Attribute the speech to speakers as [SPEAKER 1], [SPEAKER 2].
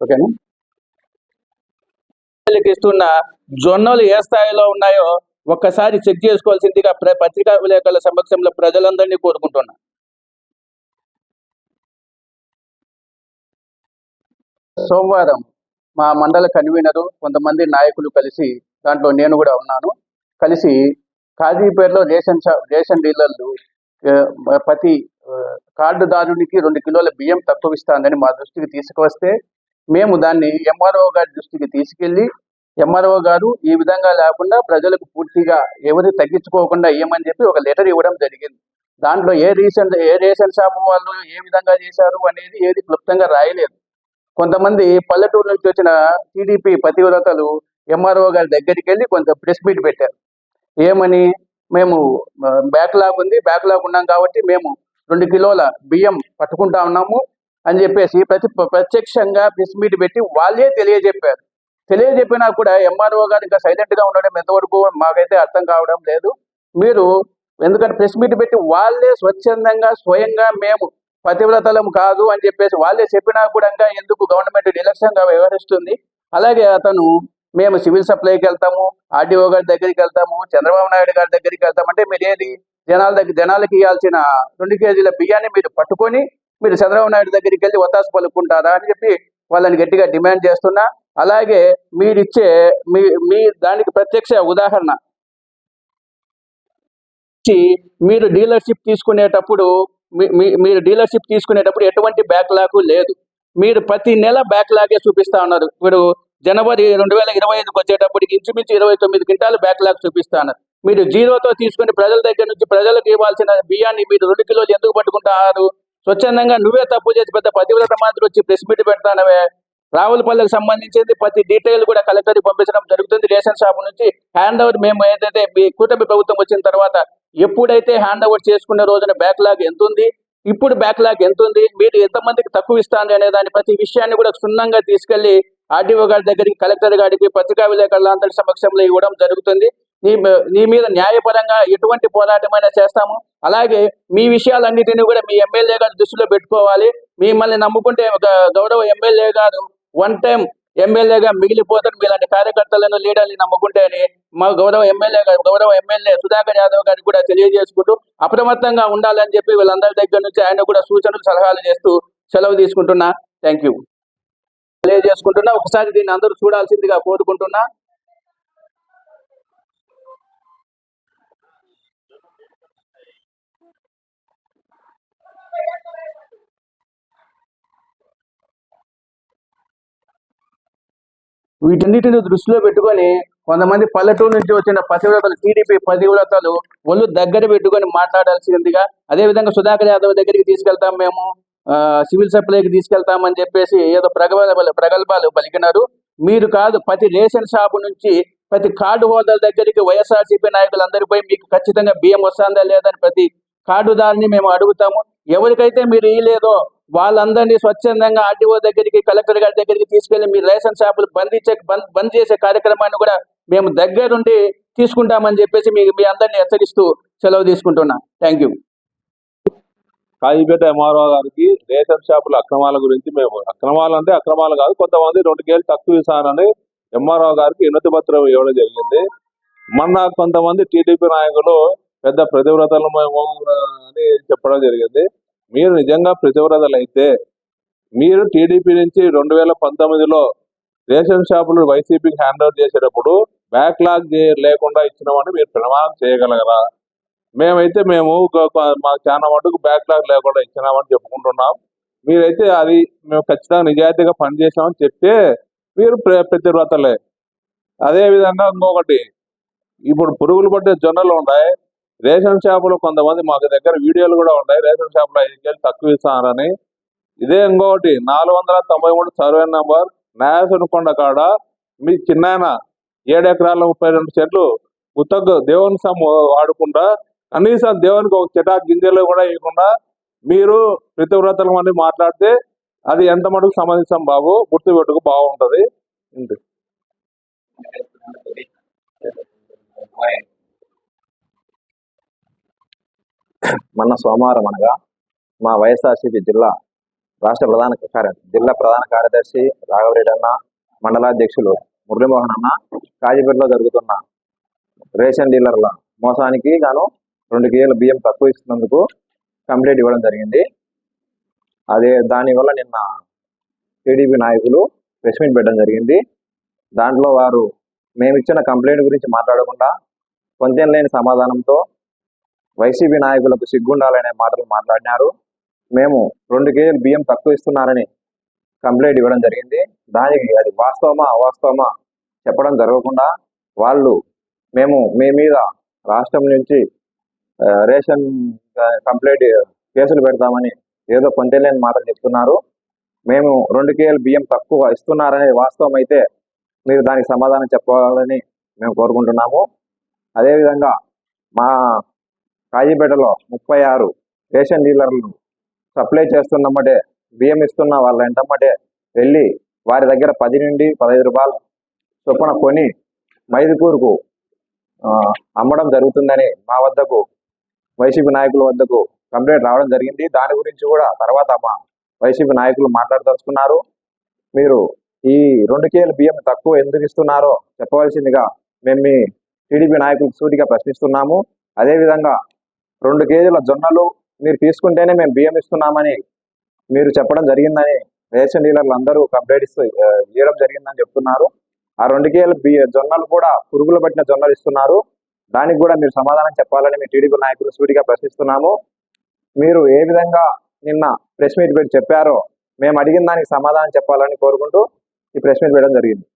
[SPEAKER 1] ఓకేనా? ఇస్తున్న జొన్నలు ఏ స్థాయిలో ఉన్నాయో ఒక్కసారి చెక్ చేసుకోవాల్సిందిగా పత్రికా విలేకరుల సమక్షంలో ప్రజలందరినీ కోరుకుంటున్నా. సోమవారం మా మండల కన్వీనరు కొంతమంది నాయకులు కలిసి దాంట్లో నేను కూడా ఉన్నాను. కలిసి కాజీపేటలో రేషన్ రేషన్ డీలర్లు ప్రతి కార్డుదారునికి రెండు కిలోల బియ్యం తక్కువ ఇస్తానని మా దృష్టికి తీసుకువస్తే మేము దాన్ని ఎంఆర్ఓ గారి దృష్టికి తీసుకెళ్ళి ఎంఆర్ఓ గారు ఈ విధంగా లేకుండా ప్రజలకు పూర్తిగా ఎవరు తగ్గించుకోకుండా ఏమని చెప్పి ఒక లెటర్ ఇవ్వడం జరిగింది. దాంట్లో ఏ రీసెంట్ ఏ రేషన్ షాప్ వాళ్ళు ఏ విధంగా చేశారు అనేది ఏది క్లుప్తంగా రాయలేదు. కొంతమంది పల్లెటూరు నుంచి వచ్చిన టీడీపీ పతివ్రతలు ఎంఆర్ఓ గారి దగ్గరికి వెళ్ళి కొంత ప్రెస్ మీట్ పెట్టారు. ఏమని? మేము బ్యాక్లాగ్ ఉంది. బ్యాక్లాగ్ ఉన్నాం కాబట్టి మేము రెండు కిలోల బియ్యం పట్టుకుంటా ఉన్నాము. అని చెప్పేసి ప్రతి ప్రత్యక్షంగా ప్రెస్ మీట్ పెట్టి వాళ్ళే తెలియజెప్పారు. తెలియజెప్పినా కూడా ఎంఆర్ఓ గారు ఇంకా సైలెంట్గా ఉండడం ఎంతవరకు మాకైతే అర్థం కావడం లేదు. మీరు ఎందుకంటే ప్రెస్ మీట్ పెట్టి వాళ్ళే స్వచ్ఛందంగా స్వయంగా మేము పతివ్రతలం కాదు అని చెప్పేసి వాళ్ళే చెప్పినా కూడా ఎందుకు గవర్నమెంట్ నిర్లక్ష్యంగా వ్యవహరిస్తుంది. అలాగే అతను మేము సివిల్ సప్లైకి వెళ్తాము ఆర్డీఓ గారి దగ్గరికి వెళ్తాము చంద్రబాబు నాయుడు గారి దగ్గరికి వెళ్తాము. అంటే మీరు ఏది జనాల దగ్గర జనాలకి ఇవ్వాల్సిన రెండు కేజీల బియ్యాన్ని మీరు పట్టుకొని మీరు చంద్రబాబు నాయుడు దగ్గరికి వెళ్ళి ఒత్తాసు పలుకుంటారా అని చెప్పి వాళ్ళని గట్టిగా డిమాండ్ చేస్తున్నా. అలాగే మీరిచ్చే మీ మీ దానికి ప్రత్యక్ష ఉదాహరణ. మీరు డీలర్షిప్ తీసుకునేటప్పుడు మీ- మీ- మీరు డీలర్షిప్ తీసుకునేటప్పుడు ఎటువంటి బ్యాక్లాగ్ లేదు. మీరు ప్రతి నెల బ్యాక్లాగే చూపిస్తా ఉన్నారు. ఇప్పుడు జనవరి రెండు వేల ఇరవై ఐదుకి వచ్చేటప్పటికి ఇంచుమించు ఇరవై తొమ్మిది క్వింటాలు బ్యాక్లాగ్ చూపిస్తా ఉన్నారు. మీరు జీరోతో తీసుకుని ప్రజల దగ్గర నుంచి ప్రజలకు ఇవ్వాల్సిన బియ్యాన్ని మీరు రెండు కిలోలు ఎందుకు పట్టుకుంటారు? స్వచ్ఛందంగా నువ్వే తప్పు చేసి పెద్ద పతివ్రత మాదిరి వచ్చి ప్రెస్ మీట్ పెడతానవే. రావులపల్లికి సంబంధించింది ప్రతి డీటెయిల్ కూడా కలెక్టర్కి పంపించడం జరుగుతుంది. రేషన్ షాప్ నుంచి హ్యాండ్ ఓవర్ మేము ఏదైతే మీ కూటమి ప్రభుత్వం వచ్చిన తర్వాత ఎప్పుడైతే హ్యాండ్ ఓవర్ చేసుకునే రోజున బ్యాక్లాగ్ ఎంత ఉంది ఇప్పుడు బ్యాక్లాగ్ ఎంత ఉంది మీరు ఎంతమందికి తక్కువ ఇస్తాను అనే దాని ప్రతి విషయాన్ని కూడా క్షుణ్ణంగా తీసుకెళ్ళి ఆర్డీఓ గారి దగ్గరికి కలెక్టర్ గారికి పత్రికా విలేకరులందరి సమక్షంలో ఇవ్వడం జరుగుతుంది. నీ నీ మీద న్యాయపరంగా ఎటువంటి పోరాటమైనా చేస్తాము. అలాగే మీ విషయాలన్నిటిని కూడా మీ ఎమ్మెల్యే గారు దృష్టిలో పెట్టుకోవాలి. మిమ్మల్ని నమ్ముకుంటే ఒక గౌరవ ఎమ్మెల్యే గారు వన్ టైం ఎమ్మెల్యేగా మిగిలిపోతారు మీలాంటి కార్యకర్తలను లీడర్ని నమ్ముకుంటే అని మా గౌరవ ఎమ్మెల్యే గారు గౌరవ ఎమ్మెల్యే సుధాకర్ యాదవ్ గారికి కూడా తెలియజేసుకుంటూ అప్రమత్తంగా ఉండాలని చెప్పి వీళ్ళందరి దగ్గర నుంచి ఆయన కూడా సూచనలు సలహాలు చేస్తూ సెలవు తీసుకుంటున్నా. థ్యాంక్ యూ తెలియజేసుకుంటున్నా. ఒకసారి దీన్ని అందరూ చూడాల్సిందిగా కోరుకుంటున్నా. వీటన్నిటిని దృష్టిలో పెట్టుకొని కొంతమంది పల్లెటూరు నుంచి వచ్చిన పతివ్రతలు టీడీపీ పతివ్రతలు ఒళ్ళు దగ్గర పెట్టుకొని మాట్లాడాల్సిందిగా అదేవిధంగా సుధాకర్ యాదవ్ దగ్గరికి తీసుకెళ్తాం మేము. ఆ, సివిల్ సప్లైకి తీసుకెళ్తామని చెప్పేసి ఏదో ప్రగల్భాలు ప్రగల్భాలు పలికినారు. మీరు కాదు ప్రతి రేషన్ షాపు నుంచి ప్రతి కార్డు హోల్డర్ దగ్గరికి వైఎస్ఆర్సీపీ నాయకులందరూ పోయి మీకు ఖచ్చితంగా బియ్యం వస్తుందా లేదని ప్రతి కార్డుదారిని మేము అడుగుతాము. ఎవరికైతే మీరు ఇయ్యలేదో వాళ్ళందరినీ స్వచ్ఛందంగా ఆర్టీఓ దగ్గరికి కలెక్టర్ గారి దగ్గరికి తీసుకెళ్ళి మీ రేషన్ షాపులు బంద్ ఇచ్చే బంద్ బంద్ చేసే కార్యక్రమాన్ని కూడా మేము దగ్గరుండి తీసుకుంటామని చెప్పేసి మీ మీ అందరినీ హెచ్చరిస్తూ సెలవు తీసుకుంటున్నా. థ్యాంక్ యూ
[SPEAKER 2] కాజీపేట ఎంఆర్ఓ గారికి రేషన్ షాపుల అక్రమాల గురించి మేము అక్రమాలు అంటే అక్రమాలు కాదు కొంతమంది రెండు కేలు తక్కువ ఇస్తానని ఎంఆర్ఓ గారికి వినతి పత్రం ఇవ్వడం జరిగింది. మొన్న కొంతమంది టీడీపీ నాయకులు పెద్ద ప్రతివ్రతలు మేము అని చెప్పడం జరిగింది. మీరు నిజంగా ప్రతివ్రతలు అయితే మీరు టీడీపీ నుంచి రెండు వేల పంతొమ్మిదిలో రేషన్ షాపులు వైసీపీకి హ్యాండ్ ఓవర్ చేసేటప్పుడు బ్యాక్లాగ్ లేకుండా ఇచ్చినామని మీరు ప్రమాణం చేయగలగరా మేమైతే మేము మాకు చాలా మటుకు బ్యాక్లాగ్ లేకుండా ఇచ్చినామని చెప్పుకుంటున్నాం. మీరైతే అది మేము ఖచ్చితంగా నిజాయితీగా పనిచేసామని చెప్తే మీరు ప్ర- ప్రతివ్రతలే. అదే విధంగా ఇంకొకటి ఇప్పుడు పురుగులు పట్టే జొన్నలు ఉన్నాయి. రేషన్ షాపులు కొంతమంది మాకు దగ్గర వీడియోలు కూడా ఉన్నాయి. రేషన్ షాపులో ఐదు కేజీలు తక్కువ ఇస్తారని. ఇదే ఇంకొకటి నాలుగు వందల తొంభై మూడు సర్వే నంబర్ న్యాయసునకొండ కాడ మీ చిన్నాయన ఏడు ఎకరాల ముప్పై రెండు చెట్లు ఉత్తగ దేవుని సమ్ము వాడకుండా కనీసం దేవునికి ఒక చిటా గింజలు కూడా ఇవ్వకుండా మీరు ప్రతివ్రతలు మంది మాట్లాడితే అది ఎంత మటుకు సంబంధించాం బాబు? గుర్తు పెట్టుకు బాగుంటుంది
[SPEAKER 3] మొన్న సోమవారం అనగా మా వైఎస్ఆర్సీపీ జిల్లా రాష్ట్ర ప్రధాన కార్యదర్శి జిల్లా ప్రధాన కార్యదర్శి రాఘవరెడ్డి అన్న మండలాధ్యక్షులు మురళీమోహన్ అన్న కాజీపేటలో జరుగుతున్న రేషన్ డీలర్ల మోసానికి గాను రెండు కేజీల బియ్యం తక్కువ ఇస్తున్నందుకు కంప్లైంట్ ఇవ్వడం జరిగింది. అదే దానివల్ల నిన్న టీడీపీ నాయకులు ప్రెస్ మీట్ పెట్టడం జరిగింది. దాంట్లో వారు మేము ఇచ్చిన కంప్లైంట్ గురించి మాట్లాడకుండా పొందేం లేని సమాధానంతో వైసీపీ నాయకులకు సిగ్గుండాలనే మాటలు మాట్లాడినారు. మేము రెండు కేజీలు బియ్యం తక్కువ ఇస్తున్నారని కంప్లైంట్ ఇవ్వడం జరిగింది. దానికి అది వాస్తవమా అవాస్తవమా చెప్పడం జరగకుండా వాళ్ళు మేము మీ మీద రాష్ట్రం నుంచి రేషన్ కంప్లైంట్ కేసులు పెడతామని ఏదో కొంచెలేని మాటలు చెప్తున్నారు. మేము రెండు కేజీలు బియ్యం తక్కువ ఇస్తున్నారనే వాస్తవం అయితే మీరు దానికి సమాధానం చెప్పాలని మేము కోరుకుంటున్నాము. అదేవిధంగా మా కాజీపేటలో ముప్పై ఆరు రేషన్ డీలర్లు సప్లై చేస్తున్నమ్మటే బియ్యం ఇస్తున్న వాళ్ళ వెంటమ్మటే వెళ్ళి వారి దగ్గర పది నుండి పదహైదు రూపాయలు చొప్పున కొని మైదుకూరుకు అమ్మడం జరుగుతుందని మా వద్దకు వైసీపీ నాయకుల వద్దకు కంప్లైంట్ రావడం జరిగింది. దాని గురించి కూడా తర్వాత మా వైసీపీ నాయకులు మాట్లాడదలుచుకున్నారు. మీరు ఈ రెండు కేలు బియ్యం తక్కువ ఎందుకు ఇస్తున్నారో చెప్పవలసిందిగా మేము మీ టీడీపీ నాయకులకు సూటిగా ప్రశ్నిస్తున్నాము. అదేవిధంగా రెండు కేజీల జొన్నలు మీరు తీసుకుంటేనే మేము బియ్యం ఇస్తున్నామని మీరు చెప్పడం జరిగిందని రేషన్ డీలర్లు అందరూ కంప్లైంట్ ఇస్తూ ఇవ్వడం జరిగిందని చెప్తున్నారు. ఆ రెండు కేజీల బియ్య జొన్నలు కూడా పురుగులు పట్టిన జొన్నలు ఇస్తున్నారు. దానికి కూడా మీరు సమాధానం చెప్పాలని మీ టీడీపీ నాయకులు సూటిగా ప్రశ్నిస్తున్నాము. మీరు ఏ విధంగా నిన్న ప్రెస్ మీట్ పెట్టి చెప్పారో మేము అడిగిన దానికి సమాధానం చెప్పాలని కోరుకుంటూ ఈ ప్రెస్ మీట్ పెట్టడం జరిగింది.